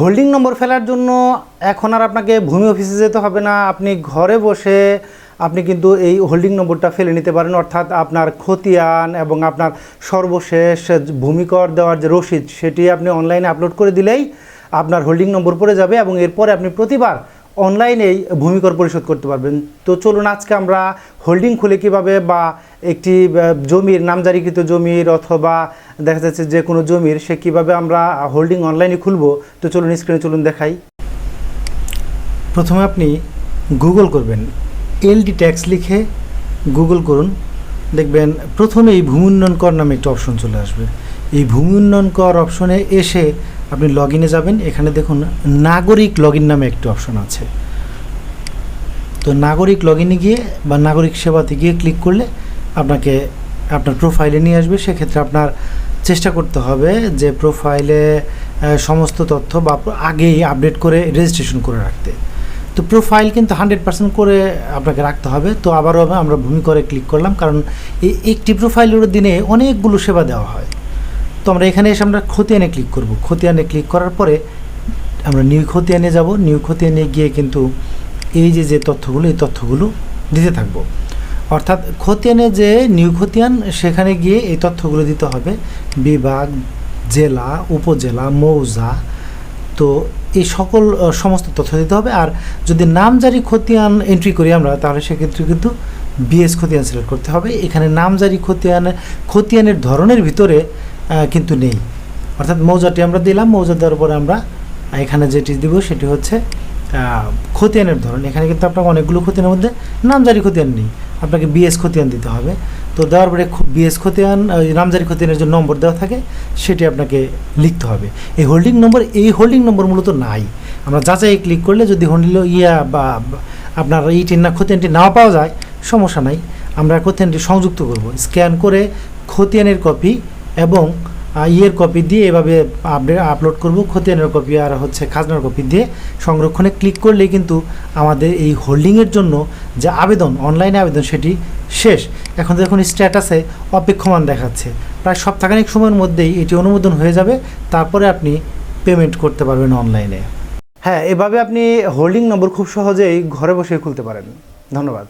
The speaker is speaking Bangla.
হোল্ডিং নম্বর ফেলার জন্য এখন আর আপনাকে ভূমি অফিসে যেতে হবে না। আপনি ঘরে বসে আপনি কিন্তু এই হোল্ডিং নম্বরটা ফেলে নিতে পারেন। অর্থাৎ আপনার খতিয়ান এবং আপনার সর্বশেষ ভূমিকর দেওয়ার যে রসিদ, সেটি আপনি অনলাইনে আপলোড করে দিলেই আপনার হোল্ডিং নম্বর পড়ে যাবে এবং এরপরে আপনি প্রতিবার অনলাইনেই ভূমিকর পরিশোধ করতে পারবেন। তো চলুন আজকে আমরা হোল্ডিং খুলে কীভাবে বা একটি জমির, নামজারিকৃত জমির অথবা দেখা যাচ্ছে যে কোনো জমির সে কীভাবে আমরা হোল্ডিং অনলাইনে খুলবো। তো চলুন স্ক্রিনে চলুন দেখাই। প্রথমে আপনি গুগল করবেন। এলডি ট্যাক্স লিখে গুগল করুন। দেখবেন প্রথমে এই ভূমি উন্নয়ন কর নামে একটা অপশন চলে আসবে। এই ভূমি উন্নয়ন কর অপশনে এসে আপনি লগ ইনে যাবেন। এখানে দেখুন নাগরিক লগ ইন নামে একটি অপশন আছে। তো নাগরিক লগ ইনে গিয়ে বা নাগরিক সেবাতে গিয়ে ক্লিক করলে আপনাকে আপনার প্রোফাইলে নিয়ে আসবে। সেক্ষেত্রে আপনার চেষ্টা করতে হবে যে প্রোফাইলে সমস্ত তথ্য বা আগেই আপডেট করে রেজিস্ট্রেশন করে রাখতে। তো প্রোফাইল কিন্তু হান্ড্রেড পার্সেন্ট করে আপনাকে রাখতে হবে। তো আবারও আমরা ভূমি করে ক্লিক করলাম, কারণ এই একটি প্রোফাইলের দিনে অনেকগুলো সেবা দেওয়া হয়। তো আমরা এখানে এসে আমরা খতিয়ানে ক্লিক করব। খতিয়ানে ক্লিক করার পরে আমরা নিউ খতিয়ানে যাব। নিউ খতিয়ানে গিয়ে কিন্তু এই যে যে তথ্যগুলো, এই তথ্যগুলো দিতে থাকব। অর্থাৎ খতিয়ানে যে নিউ খতিয়ান, সেখানে গিয়ে এই তথ্যগুলো দিতে হবে। বিভাগ, জেলা, উপজেলা, মৌজা, তো এই সকল সমস্ত তথ্য দিতে হবে। আর যদি নামজারি খতিয়ান এন্ট্রি করি আমরা, তাহলে সেক্ষেত্রে কিন্তু বিএস খতিয়ান সিলেক্ট করতে হবে। এখানে নামজারি খতিয়ান, খতিয়ানের ধরনের ভিতরে কিন্তু নেই। অর্থাৎ মৌজাটি আমরা দিলাম, মৌজা দেওয়ার পরে আমরা এখানে যেটি দিব, সেটি হচ্ছে খতিয়ানের ধরন। এখানে কিন্তু আপনাকে অনেকগুলো খতিয়ানের মধ্যে নামজারি খতিয়ান নেই। আপনাকে বিএস খতিয়ান দিতে হবে। তো দেওয়ার পরে বিএস খতিয়ান নামজারি খতিয়ানের যে নম্বর দেওয়া থাকে, সেটি আপনাকে লিখতে হবে। এই হোল্ডিং নম্বর, এই হোল্ডিং নম্বর মূলত নাই। আমরা যাচাই ক্লিক করলে যদি হোল্ডিং ইয়া বা আপনার এইটি না খতিয়ানটি না পাওয়া যায়, সমস্যা নাই। আমরা খতিয়ানটি সংযুক্ত করব। স্ক্যান করে খতিয়ানের কপি এবং ইয়ের কপি দিয়ে এভাবে আপডেট আপলোড করব। খতিয়ানের কপি আর হচ্ছে খাজনার কপি দিয়ে সংরক্ষণে ক্লিক করলে কিন্তু আমাদের এই হোল্ডিংয়ের জন্য যে আবেদন অনলাইনে আবেদন, সেটি শেষ। এখন দেখুন স্ট্যাটাসে অপেক্ষমান দেখাচ্ছে। প্রায় সপ্তাহখানিক সময়ের মধ্যেই এটি অনুমোদন হয়ে যাবে। তারপরে আপনি পেমেন্ট করতে পারবেন অনলাইনে হ্যাঁ এভাবে আপনি হোল্ডিং নম্বর খুব সহজেই ঘরে বসে খুলতে পারেন। ধন্যবাদ।